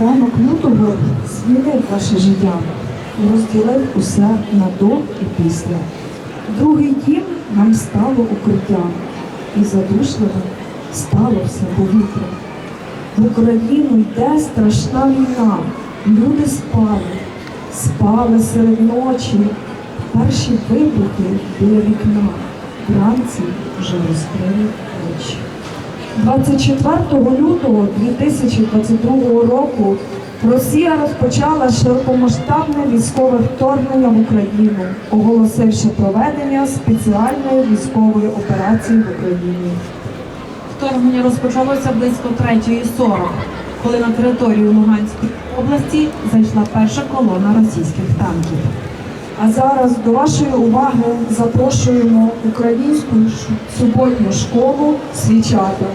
Ранок лютого змінив ваше життя розділив усе на до і після. Другий дім нам стало укриттям, і задушливо стало все повітря. В Україну йде страшна війна. Люди спали, спали серед ночі. Перші вибухи біля вікна. Вранці вже розкрили очі. 24 лютого 2022 року Росія розпочала широкомасштабне військове вторгнення в Україну, оголосивши проведення спеціальної військової операції в Україні. Вторгнення розпочалося близько 3.40, коли на територію Луганської області зайшла перша колона російських танків. А зараз до вашої уваги запрошуємо українську суботню школу Свічата.